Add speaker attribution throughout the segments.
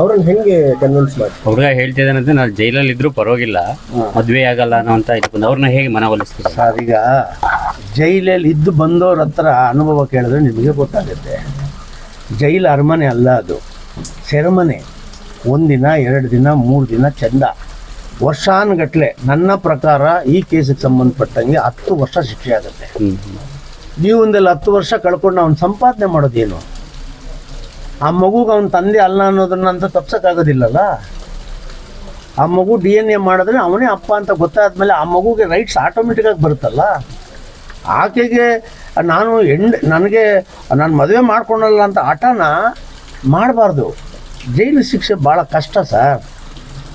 Speaker 1: ಅವ್ರನ್ನ ಹೆಂಗೆ ಕನ್ವಿನ್ಸ್ ಮಾಡಿ
Speaker 2: ಹುಡುಗ ಹೇಳ್ತಿದ್ದಾನಂದ್ರೆ ನಾನು ಜೈಲಲ್ಲಿ ಇದ್ರೂ ಪರವಾಗಿಲ್ಲ ಮದುವೆ ಆಗಲ್ಲ ಅನ್ನೋ ಅಂತ ಇದು ಬಂದು ಅವ್ರನ್ನ ಹೇಗೆ ಮನವೊಲಿಸ್ತೀರ
Speaker 3: ಸರ್ ಈಗ ಜೈಲಲ್ಲಿ ಇದ್ದು ಬಂದವ್ರ ಹತ್ರ ಅನುಭವ ಕೇಳಿದ್ರೆ ನಿಮಗೆ ಗೊತ್ತಾಗುತ್ತೆ. ಜೈಲ್ ಅರಮನೆ ಅಲ್ಲ ಅದು ಸೆರೆಮನೆ. ಒಂದಿನ ಎರಡು ದಿನ ಮೂರು ದಿನ ಚಂದ. ವರ್ಷಾನುಗಟ್ಲೆ ನನ್ನ ಪ್ರಕಾರ ಈ ಕೇಸಿಗೆ ಸಂಬಂಧಪಟ್ಟಂಗೆ ಹತ್ತು ವರ್ಷ ಶಿಕ್ಷೆ ಆಗುತ್ತೆ.
Speaker 2: ನೀವು
Speaker 3: ಜೀವನದಲ್ಲಿ ಹತ್ತು ವರ್ಷ ಕಳ್ಕೊಂಡು ಅವ್ನು ಸಂಪಾದನೆ ಮಾಡೋದೇನು? ಆ ಮಗುಗೆ ಅವನ ತಂದೆ ಅಲ್ಲ ಅನ್ನೋದನ್ನ ಅಂತ ತಪ್ಸೋಕ್ಕಾಗೋದಿಲ್ಲಲ್ಲ? ಆ ಮಗು ಡಿ ಎನ್ ಎ ಮಾಡಿದ್ರೆ ಅವನೇ ಅಪ್ಪ ಅಂತ ಗೊತ್ತಾದ್ಮೇಲೆ ಆ ಮಗುಗೆ ರೈಟ್ಸ್ ಆಟೋಮೆಟಿಕ್ಕಾಗಿ ಬರುತ್ತಲ್ಲ? ಆಕೆಗೆ ನಾನು ಹೆಂಡ ನನಗೆ ನಾನು ಮದುವೆ ಮಾಡ್ಕೊಳಲ್ಲ ಅಂತ ಆಟನ ಮಾಡಬಾರ್ದು. ಜೈಲು ಶಿಕ್ಷೆ ಭಾಳ ಕಷ್ಟ ಸರ್.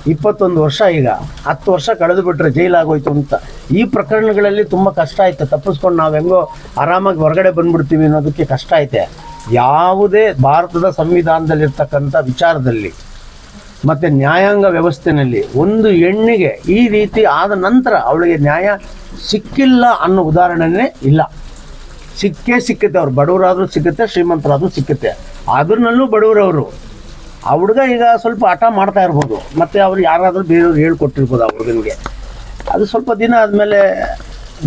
Speaker 3: ಇಪ್ಪತ್ತೊಂದು ವರ್ಷ ಈಗ. ಹತ್ತು ವರ್ಷ ಕಳೆದು ಬಿಟ್ರೆ ಜೈಲಾಗೋಯ್ತು ಅಂತ. ಈ ಪ್ರಕರಣಗಳಲ್ಲಿ ತುಂಬ ಕಷ್ಟ ಆಯ್ತು. ತಪ್ಪಿಸ್ಕೊಂಡು ನಾವು ಹೆಂಗೋ ಆರಾಮಾಗಿ ಹೊರಗಡೆ ಬಂದ್ಬಿಡ್ತೀವಿ ಅನ್ನೋದಕ್ಕೆ ಕಷ್ಟ ಐತೆ. ಯಾವುದೇ ಭಾರತದ ಸಂವಿಧಾನದಲ್ಲಿರ್ತಕ್ಕಂಥ ವಿಚಾರದಲ್ಲಿ ಮತ್ತು ನ್ಯಾಯಾಂಗ ವ್ಯವಸ್ಥೆಯಲ್ಲಿ ಒಂದು ಹೆಣ್ಣಿಗೆ ಈ ರೀತಿ ಆದ ನಂತರ ಅವಳಿಗೆ ನ್ಯಾಯ ಸಿಕ್ಕಿಲ್ಲ ಅನ್ನೋ ಉದಾಹರಣೆನೇ ಇಲ್ಲ. ಸಿಕ್ಕೇ ಸಿಕ್ಕುತ್ತೆ, ಅವ್ರು ಬಡವರಾದರೂ ಸಿಕ್ಕುತ್ತೆ, ಶ್ರೀಮಂತರಾದರೂ ಸಿಕ್ಕುತ್ತೆ. ಅದ್ರಲ್ಲೂ ಬಡವರವರು. ಆ ಹುಡುಗ ಈಗ ಸ್ವಲ್ಪ ಹಠ ಮಾಡ್ತಾ ಇರ್ಬೋದು. ಮತ್ತು ಅವ್ರು ಯಾರಾದರೂ ಬೇರೆಯವ್ರು ಹೇಳ್ಕೊಟ್ಟಿರ್ಬೋದು ಆ ಹುಡುಗನಿಗೆ. ಅದು ಸ್ವಲ್ಪ ದಿನ ಆದಮೇಲೆ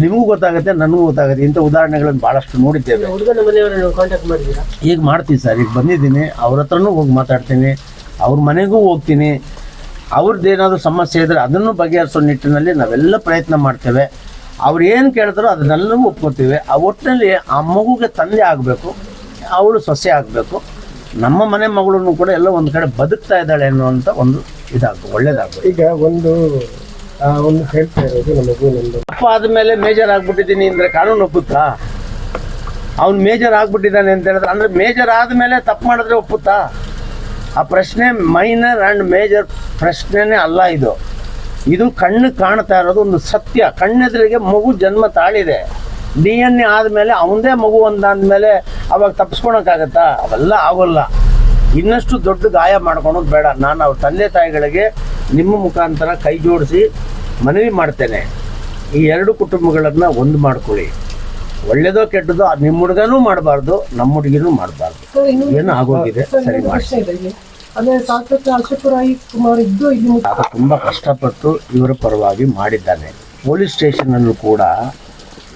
Speaker 3: ನಿಮಗೂ ಗೊತ್ತಾಗುತ್ತೆ ನನಗೂ ಗೊತ್ತಾಗುತ್ತೆ. ಇಂಥ ಉದಾಹರಣೆಗಳನ್ನು ಭಾಳಷ್ಟು ನೋಡಿದ್ದೇವೆ.
Speaker 1: ಹುಡುಗನ ಮನೆಯವರನ್ನು ಕಾಂಟ್ಯಾಕ್ಟ್ ಮಾಡಿದ್ದೀರಾ?
Speaker 3: ಈಗ ಮಾಡ್ತೀವಿ ಸರ್ ಈಗ ಬಂದಿದ್ದೀನಿ. ಅವ್ರ ಹತ್ರನೂ ಹೋಗಿ ಮಾತಾಡ್ತೀನಿ. ಅವ್ರ ಮನೆಗೂ ಹೋಗ್ತೀನಿ. ಅವ್ರದ್ದು ಏನಾದರೂ ಸಮಸ್ಯೆ ಇದ್ದರೆ ಅದನ್ನು ಬಗೆಹರಿಸೋ ನಿಟ್ಟಿನಲ್ಲಿ ನಾವೆಲ್ಲ ಪ್ರಯತ್ನ ಮಾಡ್ತೇವೆ. ಅವ್ರು ಏನು ಕೇಳ್ತಾರೋ ಅದನ್ನೆಲ್ಲವೂ ಒಪ್ಕೋತೀವಿ. ಆ ಒಟ್ಟಿನಲ್ಲಿ ಆ ಮಗುಗೆ ತಂದೆ ಆಗಬೇಕು ಅವಳು ಸೊಸೆ ಆಗಬೇಕು. ನಮ್ಮ ಮನೆ ಮಗಳನ್ನು ಕೂಡ ಎಲ್ಲ ಒಂದು ಕಡೆ ಬದುಕ್ತಾ ಇದ್ದಾಳೆ ಅನ್ನುವಂಥ ಒಂದು ಇದಾಗ ಒಳ್ಳೇದಾಗಬೇಕು
Speaker 1: ಈಗ ಒಂದು ಒಂದು ಹೇಳ್ತಾ ನಮ್ಮ ನಂದು
Speaker 3: ಅಪ್ಪ ಆದಮೇಲೆ ಮೇಜರ್ ಆಗ್ಬಿಟ್ಟಿದ್ದೀನಿ ಅಂದರೆ ಕಾನೂನು ಒಪ್ಪುತ್ತಾ? ಅವ್ನು ಮೇಜರ್ ಆಗ್ಬಿಟ್ಟಿದ್ದಾನೆ ಅಂತ ಹೇಳಿದ್ರೆ, ಅಂದರೆ ಮೇಜರ್ ಆದಮೇಲೆ ತಪ್ಪು ಮಾಡಿದ್ರೆ ಒಪ್ಪುತ್ತಾ? ಆ ಪ್ರಶ್ನೆ ಮೈನರ್ ಆ್ಯಂಡ್ ಮೇಜರ್ ಪ್ರಶ್ನೆನೇ ಅಲ್ಲ ಇದು. ಇದು ಕಣ್ಣು ಕಾಣ್ತಾ ಇರೋದು ಒಂದು ಸತ್ಯ. ಕಣ್ಣೆದುರಿಗೆ ಮಗು ಜನ್ಮ ತಾಳಿದೆ. ಡಿ ಎನ್ ಎ ಆದಮೇಲೆ ಅವನದೇ ಮಗು ಅಂದಾದ್ಮೇಲೆ ಅವಾಗ ತಪ್ಪಿಸ್ಕೊಳಕ್ಕಾಗತ್ತಾ ಅವೆಲ್ಲ ಆಗೋಲ್ಲ. ಇನ್ನಷ್ಟು ದೊಡ್ಡ ಗಾಯ ಮಾಡ್ಕೊಳೋದು ಬೇಡ. ನಾನು ಅವ್ರ ತಂದೆ ತಾಯಿಗಳಿಗೆ ನಿಮ್ಮ ಮುಖಾಂತರ ಕೈ ಜೋಡಿಸಿ ಮನವಿ ಮಾಡ್ತೇನೆ. ಈ ಎರಡು ಕುಟುಂಬಗಳನ್ನು ಒಂದು ಮಾಡ್ಕೊಳ್ಳಿ. ಒಳ್ಳೇದೋ ಕೆಟ್ಟದೋ ಅದು ನಿಮ್ಮ ಹುಡುಗನೂ ಮಾಡಬಾರ್ದು ನಮ್ಮ ಹುಡುಗಿನೂ ಮಾಡಬಾರ್ದು. ಏನು ಆಗೋಗಿದೆ
Speaker 4: ಸರಿ
Speaker 3: ಮಾಡಿ. ಆತ ತುಂಬ ಕಷ್ಟಪಟ್ಟು ಇವರ ಪರವಾಗಿ ಮಾಡಿದ್ದಾನೆ. ಪೊಲೀಸ್ ಸ್ಟೇಷನಲ್ಲೂ ಕೂಡ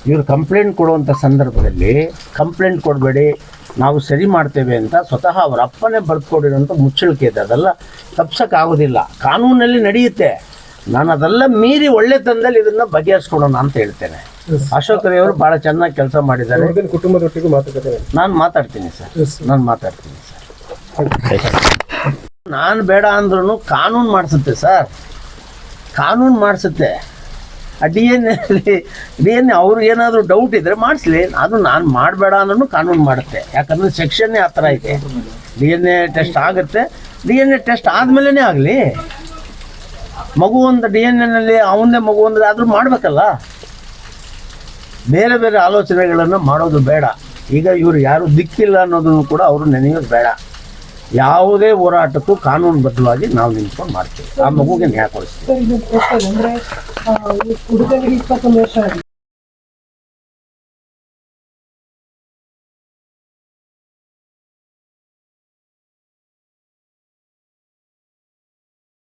Speaker 3: ಇವರು ಕಂಪ್ಲೇಂಟ್ ಕೊಡುವಂಥ ಸಂದರ್ಭದಲ್ಲಿ ಕಂಪ್ಲೇಂಟ್ ಕೊಡಬೇಡಿ ನಾವು ಸರಿ ಮಾಡ್ತೇವೆ ಅಂತ ಸ್ವತಃ ಅವರ ಅಪ್ಪನೇ ಬರೆದುಕೊಡಿರೋಂಥ ಮುಚ್ಚಳಿಕೆ ಇದೆ. ಅದೆಲ್ಲ ತಪ್ಸೋಕ್ಕಾಗೋದಿಲ್ಲ. ಕಾನೂನಲ್ಲಿ ನಡೆಯುತ್ತೆ. ನಾನು ಅದೆಲ್ಲ ಮೀರಿ ಒಳ್ಳೆ ತಂದಲ್ಲಿ ಇದನ್ನು ಬಗೆಹರಿಸ್ಕೊಡೋಣ ಅಂತ ಹೇಳ್ತೇನೆ. ಅಶೋಕ್ ರೈ ಅವರು ಭಾಳ ಚೆನ್ನಾಗಿ ಕೆಲಸ ಮಾಡಿದ್ದಾರೆ.
Speaker 1: ಕುಟುಂಬದೊಟ್ಟಿಗೂ ಮಾತುಕತೆ
Speaker 3: ನಾನು ಮಾತಾಡ್ತೀನಿ ಸರ್. ನಾನು ಮಾತಾಡ್ತೀನಿ ಸರ್. ನಾನು ಬೇಡ ಅಂದ್ರೂ ಕಾನೂನು ಮಾಡಿಸುತ್ತೆ ಸರ್. ಕಾನೂನು ಮಾಡಿಸುತ್ತೆ. ಆ ಡಿ ಎನ್ ಎಲ್ಲಿ ಡಿ ಎನ್ ಅವ್ರು ಏನಾದರೂ ಡೌಟ್ ಇದ್ದರೆ ಮಾಡಿಸ್ಲಿ. ಅದು ನಾನು ಮಾಡಬೇಡ ಅಂದ್ರೂ ಕಾನೂನು ಮಾಡುತ್ತೆ. ಯಾಕಂದರೆ ಸೆಕ್ಷನ್ನೇ ಆ ಥರ ಇದೆ. ಡಿ ಎನ್ ಎ ಟೆಸ್ಟ್ ಆಗುತ್ತೆ. ಡಿ ಎನ್ ಎ ಟೆಸ್ಟ್ ಆದಮೇಲೆ ಆಗಲಿ. ಮಗು ಒಂದು ಡಿ ಎನ್ ಎನಲ್ಲಿ ಅವನ್ನೇ ಮಗು ಅಂದರೆ ಆದರೂ ಮಾಡಬೇಕಲ್ಲ. ಬೇರೆ ಬೇರೆ ಆಲೋಚನೆಗಳನ್ನು ಮಾಡೋದು ಬೇಡ. ಈಗ ಇವರು ಯಾರು ದಿಕ್ಕಿಲ್ಲ ಅನ್ನೋದನ್ನು ಕೂಡ ಅವರು ನೆನೆಯೋದು ಬೇಡ. ಯಾವುದೇ ಹೋರಾಟಕ್ಕೂ ಕಾನೂನುಬದ್ಧವಾಗಿ ನಾವು ನಿಂತ್ಕೊಂಡು ಮಾಡ್ತೀವಿ. ಆ ಮಗುಗೆ ನ್ಯಾಯ ಕೊಡಿಸ್ತೀವಿ.
Speaker 4: ಸರ್ ಇದು ಪ್ರಶ್ನೆ ಇದೆ. ಅಂದ್ರೆ ಆ,